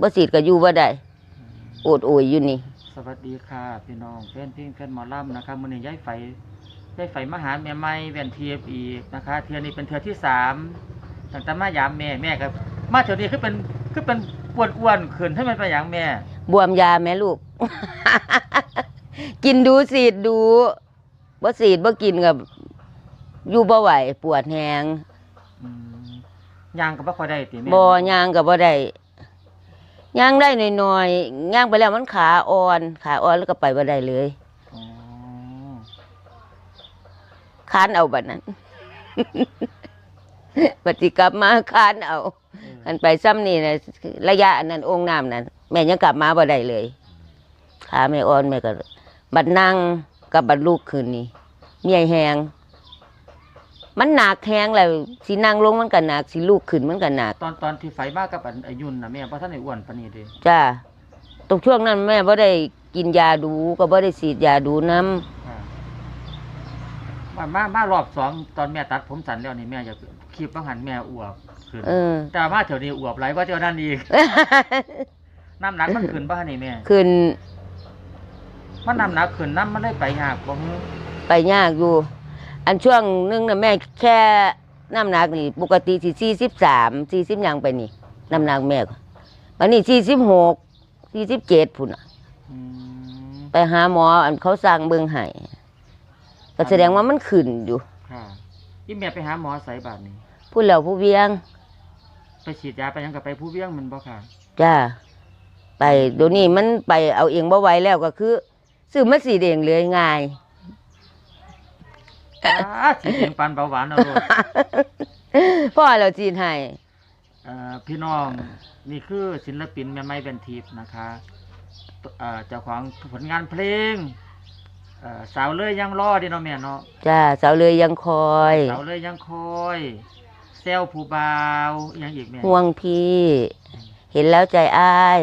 บ่ฉีดก็อยู่บ่ได้โอดโอยอยู่นี่ สวัสดีค่ะ พี่น้องเพื่อนพี่เพื่อนหมอลำนะคะมื้อนี้ย้ายไฟย้ายไฟมาหาแม่ใหม่แว่นเทียบอีกนะคะ เทือนี้เป็นเทือที่สามตั้งแต่มายามแม่แม่ก็มาเทือนี้คือเป็นคือเป็นปวดอ้วนๆขึ้นให้มันไปอย่างแม่ บวมยาแม่ลูก กินดูสีดดูบ่สีดบ่กินกับอยู่บ่ไหวปวดแฮงอืมย่างก็บ่ค่อยได้ติแม่บ่ย่างก็บ่ได้ ย่างได้หน่อยๆย่างไปแล้วมันขาอ่อน ขาอ่อนแล้วก็ไปบ่ได้เลยอ๋อค้านเอาบัดนั้นปฏิกลับมาค้านเอาเอออันไปซ้ำนี่นะระยะอันนั้นองค์น้ำนั้นแม่ยังกลับมาบ่ได้เลยขาแม่อ่อนแม่ก็บัดนั่งกับบัดลูกคืนนี้เมียแหง มันหนักแหงแล้วสินั่งลงมันก็หนักสิลูกขึ้นมันก็หนักตอนตอนที่ไฟมากับอันอายุนน่ะแม่บ่ทันได้อ้วนปานนี้เด้จ้าตรงช่วงนั้นแม่บ่ได้กินยาดูก็บ่ได้ฉีดยาดูน้ค่ะมามา มารอบสองตอนแม่ตัดผมสั้นแล้วนี่แม่อยากคลิปบางหันแม่อวบขึ้นำเออ แต่มาเที่ยวนี้อวบหลายกว่าเที่ยวนั้นอีกน้ำหนักมันขึ้นบ้านนี่แม่ ขึ้นมันน้ำหนักขึ้นน้ำมันได้ไปยากบ่ฮึไปยากอยู่ อันช่วงหนึงน่ะแม่แค่น้ำหนักนี่ปกติสิสี่สิบสามสี่สิบยังไปนี่น้ำหนักแม่ก็วันนี้สี่สิบหกสี่สิบเจ็ดพุ่นน่ะอืมไปหาหมออันเขาสั่งเบิ่งให้ก็แสดงว่ามันขึ้นอยู่ค่ะอีแม่ไปหาหมอใส่บาทนี่พูดแล้วผู้เวียง ไปฉีดยาไปหยังกับไปผู้เวียงมันบ่ค่ะจ้าไปเดี๋ยวนี้มันไปเอาเองบ่ไหวแล้วก็คือซื้อมาสีเองเลยง่าย อ้าฉีดเองปันเบาหวานเอาโลดพ่อเราจีนให้เอ่อพี่น้องนี่คือศิลปินแม่ไม้แบนทิพย์นะคะเอ่อเจ้าของผลงานเพลงเอ่อสาวเลยยังรอดิเนาะแม่เนาะ จ้าสาวเลยยังคอยสาวเลยยังคอยเซลผู้บ่าวอิหยังอีกแม่ห่วงพี่ เห็นแล้วใจอ้าย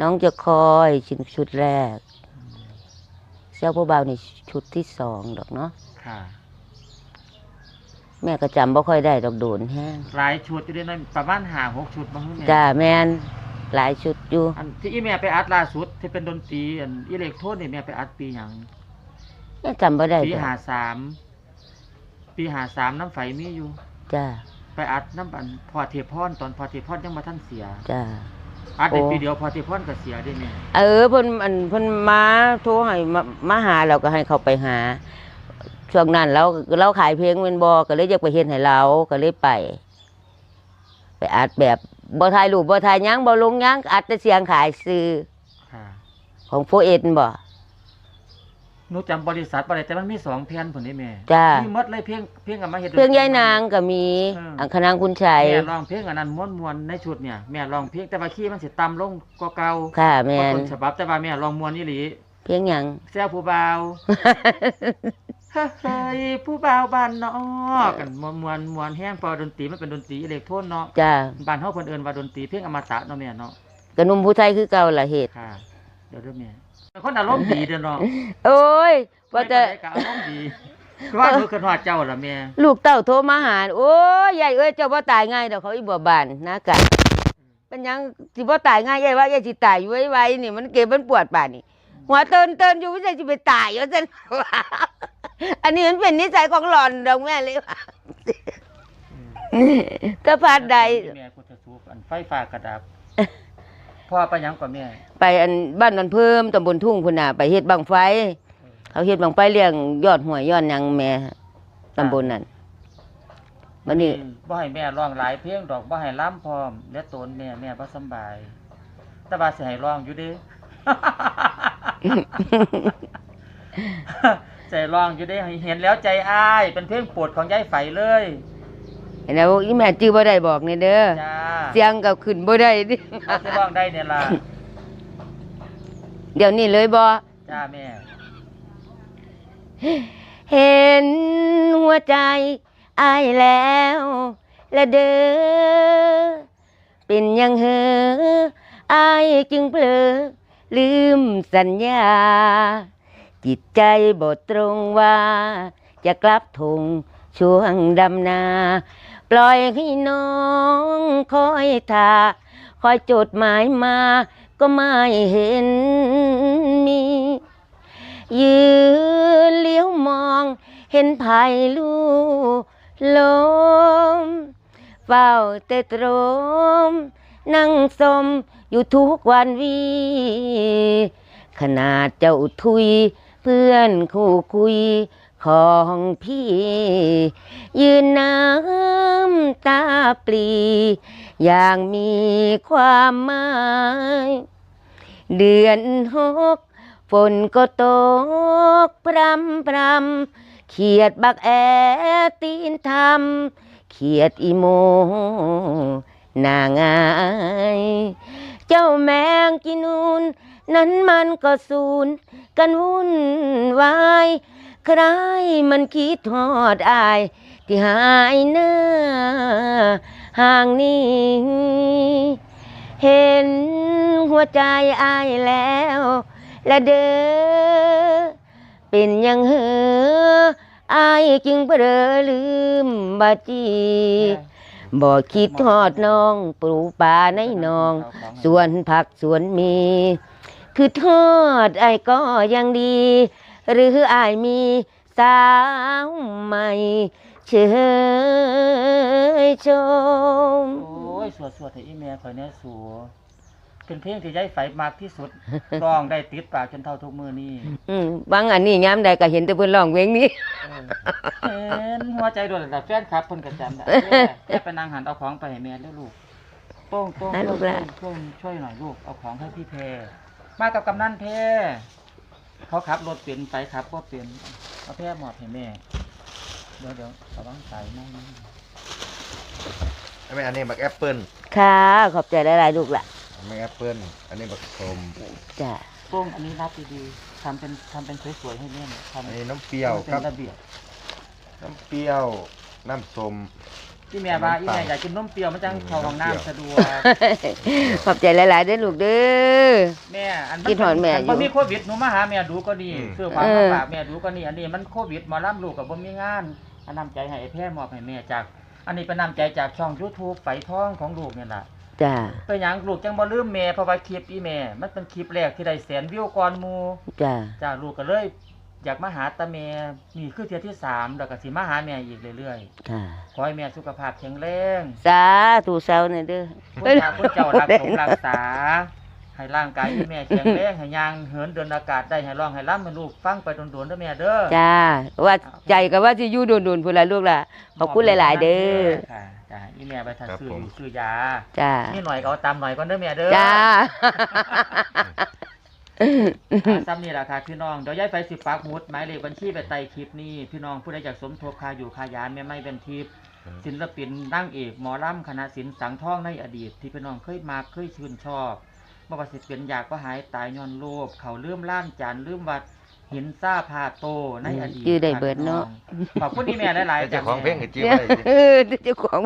น้องจะคอยชิงชุดแรก เจ้าผู้บ่าวนี่ชุดที่สองดอกเนาะค่ะแม่ก็จำบ่ค่อยได้ดอกโดนแห้งหลายชุดอยู่ด้วยนะประมาณห้าหกชุดบ้างแม่จ้าแมนหลายชุดอยู่อันที่อีแม่ไปอัดล่าสุดที่เป็นดนตรีอันอิเล็กโทรนนี่แม่ไปอัดปีหยังแม่จำบ่ได้ปีจ้ะหาสามปีหาสามน้ำไฟมีอยู่ จ้าไปอัดน้ำอันพอเทพรตอนพอเทพรยังมาท่านเสีย จ้า อัดในโอ้ปีเดียวพอเทพรก็เสียได้แม่เออเพิ่นอันเพิ่นมาโทรให้มามาหาเราก็ให้เขาไปหาช่วงนั้นเราเราขายเพลงแม่นบ่ก็เลยอยากไปเฮ็ดให้เราก็เลยไป ไปอัดแบบบ่ถ่ายรูปบ่ถ่ายหยังบ่ลงหยังอัดแต่เสียงขายซื้อค่ะ ของโฟเอ็นบ่ห นูจำบริษัทบ่ได้แต่มันมีสองแผ่นผลนี่แม่จ้า มีหมดเลยเพลงเพลงกับมาเฮ็ดเพลงยายนางก็มีเอออัอังคนางคุณชัยแม่ร้องเพลงอันนั้นม้วนๆในชุดเนี่ยแม่ร้องเพลงแต่ว่าคีย์มันสิต่ำลงกว่าเก่าค่ะกแม่ว่านต้นฉบับแต่ว่าแม่ร้องม้วนอีหลีเพลงหยัง แซวผู้บ่าว เฮ้ยผู้บ่าวบ้านนอกกันมวนมวนมวนแห้งเพอดนตรีมันเป็นดนตรีอิเล็กโทรนเนาะจ้าบ้านเฮาเพิ่นเอิ้นว่าดนตรีเพลงอมตะเนาะแม่เนาะกระหนุ่มผู้ไทยคือเก่าละเหตุค่ะเดี๋ยวเด้อแม่เป็น คนอารมณ์ดีเด้อเนาะโอ้ยว่าจะไปไหนก็อารมณ์ดีคือว่าหนูคิดฮอดเจ้าล่ะแม่ลูกเต้าโทรมาหาโอ้ยยายเอ้ยเจ้าบ่ตายง่ายดอกเขาอีบ่บานนะกะเป็นหยังสิบ่ตายง่ายยายว่ายายสิตายอยู่ไว้ๆนี่มันเก็บมันปวดป่านนี่หัวเตินเตินอยู่ไม่ใช่สิไปตายว่าซั่นว่าอันนี้มันเป็นนิสัยของหล่อนดอกแม่เลยว่าถ้าพลาดใดแม่กูจะสูบอันไฟฟ้ากระดับ พ่อไปหยังก่อนแม่ ไปอันบ้านนนเพิ่มตำบลทุ่งพุ่นน่ะไปเฮ็ดบังไฟ เขาเฮ็ดบังไฟเลี้ยงยอดหัวยยอดหยังแม่ตำบลนั้นบัดนี้ บ่ให้แม่ร้องหลายเพลงดอกบ่ให้ล้ำพร้อม และตนแม่แม่บ่สำบาย แต่ว่าสิให้ร้องอยู่เด้ ใจร้องอยู่เด้ให้เห็นแล้วใจอ้าย เป็นเพลงโปรดของยายไฝเลย เห็นแล้วอีแม่จื้อบ่ได้บอกนี่เด้อจ้าเสียงก็ขึ้นบ่ได้ดิเขาสิร้องได้เนี่ยล่ะเดี๋ยวนี้เลยบ่จ้าแม่ เห็นหัวใจอายแล้วและเด้อเป็นหยังเหออายจึงเผลอลืมสัญญา จิตใจบ่ตรงว่า จะกลับทงช่วงดำนาป ล่อยให้น้องคอยท่าคอยจดหมายมา ก็ไม่เห็นมี ยืนเลี้ยวมอง เห็นภายลูลมเฝ้าแต่ตรม นั่งสมอยู่ทุกวันวี ขนาดเจ้าทุย เพื่อนคู่คุย ของพี่ ยืนน้ำตาปลี อย่างมีความหมาย เดือนหกฝนก็ตกพรำพรำเขียดบักแอตีนทำเขียดอีโมนางาย เจ้าแมงกินูน นั้นมันก็สูญกันวุ่นวาย ใครมันคิดทอดอาย ที่หายหน้าห่างนี้ เห็นหัวใจอายแล้ว และเด้อเป็นหยังเหออายจึงเบลอลืมบาจีบ่คิดทอดน้องปลูกป่าในหนอง สวนผักสวนมี คือทอดไอ้ายก็ยังดี หรืออายมีสาวใหม่เชยชม โอ้ยสวดสวดให้อีแม่ข่อยแน่สัวเป็นเพลงที่ย้ายไฟมากที่สุด ร้องได้ติดปากจนเท่าทุกมือนี่อืมบางอันนี้ย้ำใดก็เห็นแต่เพิ่นร้องเพลงนี้ เห็นหัวใจโดนแต่แฟนครับเพิ่นก็จำได้แม่ไปนั่งหันเอาของไปให้แม่แล้วลูกโต้งโต้งให้ลูโต้กงละช่วยช่วยหน่อยลูกเอาของให้พี่แพรมากับกำนันแพร เขาขับรถเปลี่ยนไปครับก็เปลี่ยนเอาแพรหมอบให้แม่ เดี๋ยวเดี๋ยวระวังสายนั่งอันนี้อันนี้บักแอปเปิ้ลค่ะ ขอบใจหลายๆลูกละอันนี้แอปเปิ้ลอันนี้บักส้มจ้ะโต้งอันนี้รับดีๆทำเป็นทำเป็นสวยๆให้แม่หน่อยทำอันนี้น้ำเปรี้ยวเป็ครับนระเบียบน้ำเปรี้ยวน้ำส้ม ที่แม่ว่าน้ำอีตาลแม่อยากกินนมเปรี้ยวมันจังเข้าห้องน้ำสะดวกขอบใจหลาย ๆเด้อลูกเด้อ แม่อันคิดฮอดแม่อยู่บ่มีโควิดหนูมาหาแม่ดูก็ดีอืมซื้อความเอมาอฝากแม่ดูก็นี่อันนี้มันโควิดหมอลำลูกกับบ่มีงานอันนำใจให้ไอ้แพร่มอบให้แม่จาก อันนี้เป็นนำใจจากช่อง YouTube ไฟทองของลูกเนี่ยล่ะ จ้ะเป็นหยังลูกจังบ่ลืมแม่เพราะว่าคลิปอีแม่ มันเป็นคลิปแรกที่ได้แสนวิวก่อนหมู่จ้ะจ้าลูกก็เลย อยากมาหาตาแม่นี่คือเที่ยที่สามแล้วก็สิมาหาแม่อีกเรื่อยค่ะๆขอให้แม่สุขภาพแข็งแรงสาธุเซาเนี่ยเด้อคุณพระคุณเจ้ารักสมรักษา ให้ร่างกายที่แม่แข็งแรงให้ยางเหินเดินอากาศได้ให้ร้องให้ร่ำให้ลูกฟังไปโดนๆเด้อแม่เด้อจ้าว่าใจก็ว่าสิอยู่โดนๆพุ่นล่ะลูกล่ะขอบคุณหลาย ๆ เด้อค่ะจ้าอีแม่ไปทันครับซื้อผมอยู่ซื้อยาจ้านี่หน่อยก็เอาตามหน่อยก่อนเด้อแม่เด้อ จ้า อ่าซ้ำนี่แหละค่ะพี่น้องเดี๋ยวยายไปสิปักหมุดหมายเลขบัญชีไปไต่คลิปนี้พี่น้องผู้ใดอยากสมทบค่าอยู่ค่ายานแม่ไม่เป็นทิพย์ศิลปินนั่งเอกหมอลำคณะศิลป์สังท่องในอดีต ที่พี่น้องเคยมาเคยชื่นชอบบ่ว่าสิเป็นอยากก็หายตายย้อนโลภเขาลืมล้านจานลืมวัดหินซ่าพาโตในอดีตชื่อได้เบิดเนาะขอบคุณที่แม่หลายๆเจ้าของเพลงให้จิ้มเดี๋ยวไว้สิ เออเจ้าของ